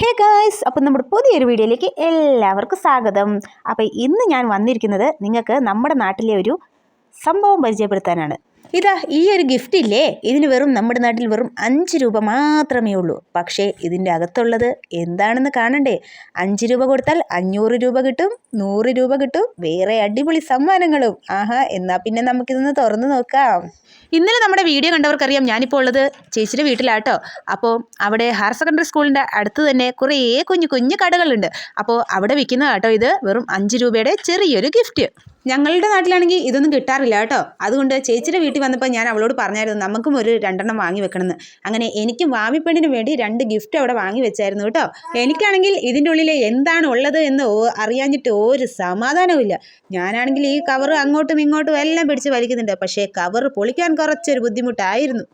Hey guys അപ്പം നമ്മുടെ പുതിയൊരു വീഡിയോയിലേക്ക് എല്ലാവർക്കും സ്വാഗതം. അപ്പം ഇന്ന് ഞാൻ വന്നിരിക്കുന്നത് നിങ്ങൾക്ക് നമ്മുടെ നാട്ടിലെ ഒരു സംഭവം പരിചയപ്പെടുത്താനാണ്. ഇതാ ഈ ഒരു ഗിഫ്റ്റ് ഇല്ലേ? ഇതിന് വെറും നമ്മുടെ നാട്ടിൽ വെറും അഞ്ച് രൂപ മാത്രമേ ഉള്ളൂ. പക്ഷേ ഇതിന്റെ അകത്തുള്ളത് എന്താണെന്ന് കാണണ്ടേ? അഞ്ച് രൂപ കൊടുത്താൽ അഞ്ഞൂറ് രൂപ കിട്ടും നൂറ് രൂപ കിട്ടും വേറെ അടിപൊളി സമ്മാനങ്ങളും. ആഹാ എന്നാൽ പിന്നെ നമുക്കിതൊന്ന് തുറന്നു നോക്കാം. ഇന്നലെ നമ്മുടെ വീഡിയോ കണ്ടവർക്കറിയാം ഞാനിപ്പോൾ ഉള്ളത് ചേച്ചിയുടെ വീട്ടിലാട്ടോ. അപ്പോൾ അവിടെ ഹയർ സെക്കൻഡറി സ്കൂളിന്റെ അടുത്ത് തന്നെ കുറേ കുഞ്ഞു കുഞ്ഞു കടകളുണ്ട്. അപ്പോൾ അവിടെ വിൽക്കുന്ന കേട്ടോ ഇത് വെറും അഞ്ച് രൂപയുടെ ചെറിയൊരു ഗിഫ്റ്റ് ഞങ്ങളുടെ നാട്ടിലാണെങ്കിൽ ഇതൊന്നും കിട്ടാറില്ല കേട്ടോ. അതുകൊണ്ട് ചേച്ചിയുടെ വീട്ടിൽ വന്നപ്പോൾ ഞാൻ അവളോട് പറഞ്ഞായിരുന്നു നമുക്കും ഒരു രണ്ടെണ്ണം വാങ്ങി വെക്കണമെന്ന്. അങ്ങനെ എനിക്കും വാമിപ്പെണ്ണിന് വേണ്ടി രണ്ട് ഗിഫ്റ്റ് അവിടെ വാങ്ങി വെച്ചായിരുന്നു കേട്ടോ. എനിക്കാണെങ്കിൽ ഇതിന്റെ ഉള്ളിൽ എന്താണ് ഉള്ളത് എന്ന് അറിയാഞ്ഞിട്ട് ഒരു സമാധാനവും ഇല്ല. ഞാനാണെങ്കിൽ ഈ കവർ അങ്ങോട്ടും ഇങ്ങോട്ടും എല്ലാം പിടിച്ച് വലിക്കുന്നുണ്ട്. പക്ഷേ കവർ പൊളിക്കാൻ കുറച്ചൊരു ബുദ്ധിമുട്ടായിരുന്നു.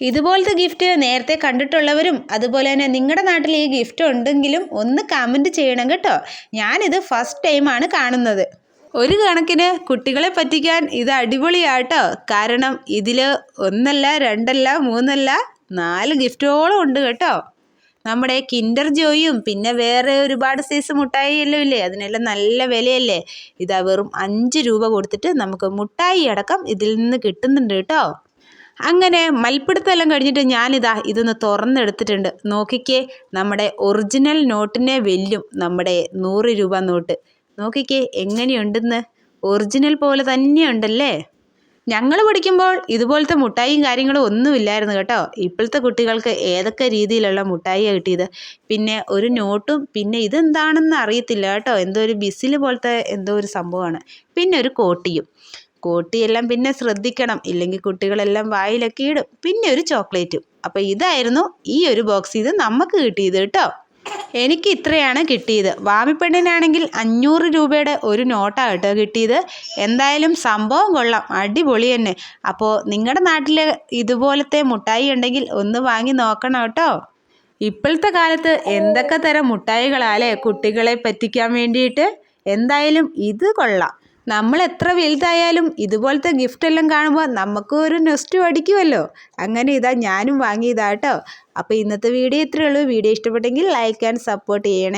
ഇതുപോലത്തെ ഗിഫ്റ്റ് നേരത്തെ കണ്ടിട്ടുള്ളവരും അതുപോലെ തന്നെ നിങ്ങളുടെ നാട്ടിൽ ഈ ഗിഫ്റ്റ് ഉണ്ടെങ്കിലും ഒന്ന് കമന്റ് ചെയ്യണം കേട്ടോ. ഞാനിത് ഫസ്റ്റ് ടൈമാണ് കാണുന്നത്. ഒരു കണക്കിന് കുട്ടികളെ പറ്റിക്കാൻ ഇത് അടിപൊളിയാട്ടോ. കാരണം ഇതിൽ ഒന്നല്ല രണ്ടല്ല മൂന്നല്ല നാല് ഗിഫ്റ്റോളം ഉണ്ട് കേട്ടോ. നമ്മുടെ കിൻഡർ ജോയും പിന്നെ വേറെ ഒരുപാട് സൈസ് മുട്ടായി ഇല്ലേ? അതിനെല്ലാം നല്ല വിലയല്ലേ? ഇതാ വെറും അഞ്ച് രൂപ കൊടുത്തിട്ട് നമുക്ക് മുട്ടായി അടക്കം ഇതിൽ നിന്ന് കിട്ടുന്നുണ്ട് കേട്ടോ. അങ്ങനെ മൽപ്പിടുത്തെല്ലാം കഴിഞ്ഞിട്ട് ഞാനിതാ ഇതൊന്ന് തുറന്നെടുത്തിട്ടുണ്ട്. നോക്കിക്കേ നമ്മുടെ ഒറിജിനൽ നോട്ടിനെ വെല്ലും നമ്മുടെ നൂറ് രൂപ നോട്ട്. നോക്കിക്കേ എങ്ങനെയുണ്ടെന്ന്? ഒറിജിനൽ പോലെ തന്നെയുണ്ടല്ലേ? ഞങ്ങൾ പഠിക്കുമ്പോൾ ഇതുപോലത്തെ മുട്ടായിയും കാര്യങ്ങളും ഒന്നുമില്ലായിരുന്നു കേട്ടോ. ഇപ്പോഴത്തെ കുട്ടികൾക്ക് ഏതൊക്കെ രീതിയിലുള്ള മുട്ടായിയാണ് കിട്ടിയത്? പിന്നെ ഒരു നോട്ടും പിന്നെ ഇതെന്താണെന്ന് അറിയത്തില്ല കേട്ടോ. എന്തോ ഒരു ബിസിൽ പോലത്തെ എന്തോ ഒരു സംഭവമാണ്. പിന്നെ ഒരു കോട്ടിയും. കോട്ടിയെല്ലാം പിന്നെ ശ്രദ്ധിക്കണം. ഇല്ലെങ്കിൽ കുട്ടികളെല്ലാം വായിലൊക്കെ ഇടും. പിന്നെ ഒരു ചോക്ലേറ്റും. അപ്പോൾ ഇതായിരുന്നു ഈ ഒരു ബോക്സ് ഇത് നമുക്ക് കിട്ടിയത് കേട്ടോ. എനിക്ക് ഇത്രയാണ് കിട്ടിയത്. വാമിപ്പെണ്ണിനാണെങ്കിൽ അഞ്ഞൂറ് രൂപയുടെ ഒരു നോട്ടാണ് കേട്ടോ കിട്ടിയത്. എന്തായാലും സംഭവം കൊള്ളാം. അടിപൊളി തന്നെ. അപ്പോൾ നിങ്ങളുടെ നാട്ടിൽ ഇതുപോലത്തെ മുട്ടായി ഉണ്ടെങ്കിൽ ഒന്ന് വാങ്ങി നോക്കണം കേട്ടോ. ഇപ്പോഴത്തെ കാലത്ത് എന്തൊക്കെ തരം മുട്ടായികളാലേ കുട്ടികളെ പറ്റിക്കാൻ വേണ്ടിയിട്ട്? എന്തായാലും ഇത് കൊള്ളാം. നമ്മൾ എത്ര വലുതായാലും ഇതുപോലത്തെ ഗിഫ്റ്റ് എല്ലാം കാണുമ്പോൾ നമുക്കും ഒരു നെസ്റ്റ് അടിക്കുമല്ലോ അങ്ങനെ ഇതാ ഞാനും വാങ്ങിയതാട്ടോ അപ്പോൾ ഇന്നത്തെ വീഡിയോ ഇത്രയേ ഉള്ളൂ. വീഡിയോ ഇഷ്ടപ്പെട്ടെങ്കിൽ ലൈക്ക് ആൻഡ് സപ്പോർട്ട് ചെയ്യണേ.